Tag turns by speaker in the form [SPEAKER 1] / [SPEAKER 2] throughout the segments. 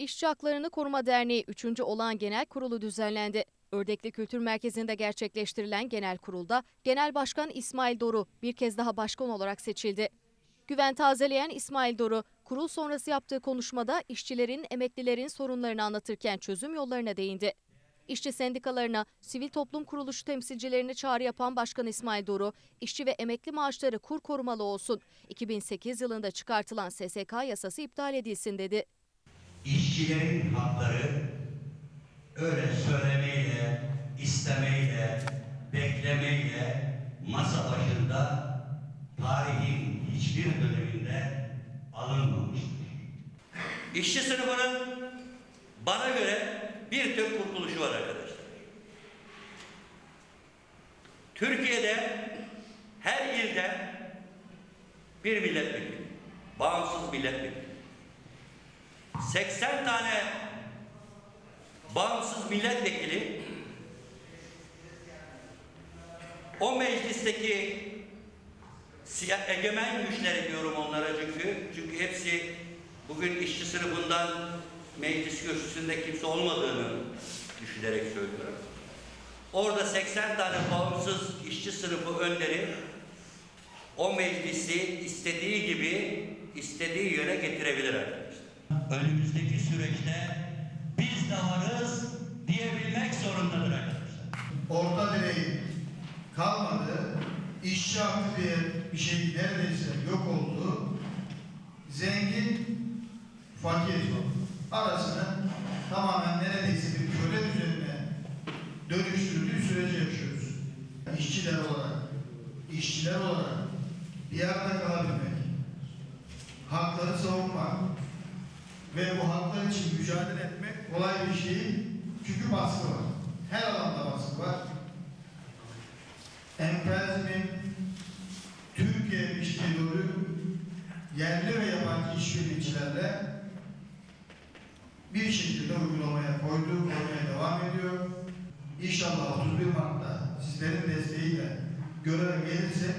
[SPEAKER 1] İşçi Haklarını Koruma Derneği 3. olan genel kurulu düzenlendi. Ördekli Kültür Merkezi'nde gerçekleştirilen genel kurulda Genel Başkan İsmail Doru bir kez daha başkan olarak seçildi. Güven tazeleyen İsmail Doru, kurul sonrası yaptığı konuşmada işçilerin, emeklilerin sorunlarını anlatırken çözüm yollarına değindi. İşçi sendikalarına, sivil toplum kuruluşu temsilcilerini çağrı yapan Başkan İsmail Doru, işçi ve emekli maaşları kur korumalı olsun, 2008 yılında çıkartılan SSK yasası iptal edilsin dedi.
[SPEAKER 2] İşçilerin hakları öyle söylemeyle, istemeyle, beklemeyle masa başında tarihin hiçbir döneminde alınmamıştır.
[SPEAKER 3] İşçi sınıfının bana göre bir tür kurtuluşu var arkadaşlar. Türkiye'de her ilde bir milletvekili, bağımsız milletvekili. 80 tane bağımsız milletvekili o meclisteki egemen güçleri diyorum onlara çünkü. Çünkü hepsi bugün işçi sınıfından meclis kürsüsünde kimse olmadığını düşünerek söylüyorum. Orada 80 tane bağımsız işçi sınıfı önderi o meclisi istediği gibi istediği yöne getirebilir.
[SPEAKER 2] Önümüzdeki süreçte biz de varız diyebilmek zorundadır arkadaşlar.
[SPEAKER 4] orta direği kalmadı. İşçi hakkı diye bir şey neredeyse yok oldu. Zengin, fakir arasını tamamen neredeyse bir köle düzenine dönüştürdüğü süreci yaşıyoruz. İşçiler olarak, işçiler olarak bir arada kalabilmek, hakları savunmak ve bu haklar için mücadele etmek kolay bir şey. Çünkü baskı var. Her alanda baskı var. Emperyalizmin Türkiye doğru yerli ve yabancı işbirlikçilerle bir şekilde uygulamaya koydu, koymaya devam ediyor. İnşallah 31 Mart'ta sizlerin desteğiyle göreve gelirse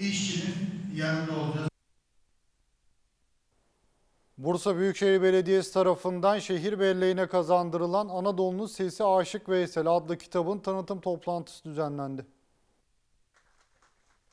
[SPEAKER 4] işçinin yanında olacağız.
[SPEAKER 5] Bursa Büyükşehir Belediyesi tarafından şehir belleğine kazandırılan Anadolu'nun Sesi Aşık Veysel adlı kitabın tanıtım toplantısı düzenlendi.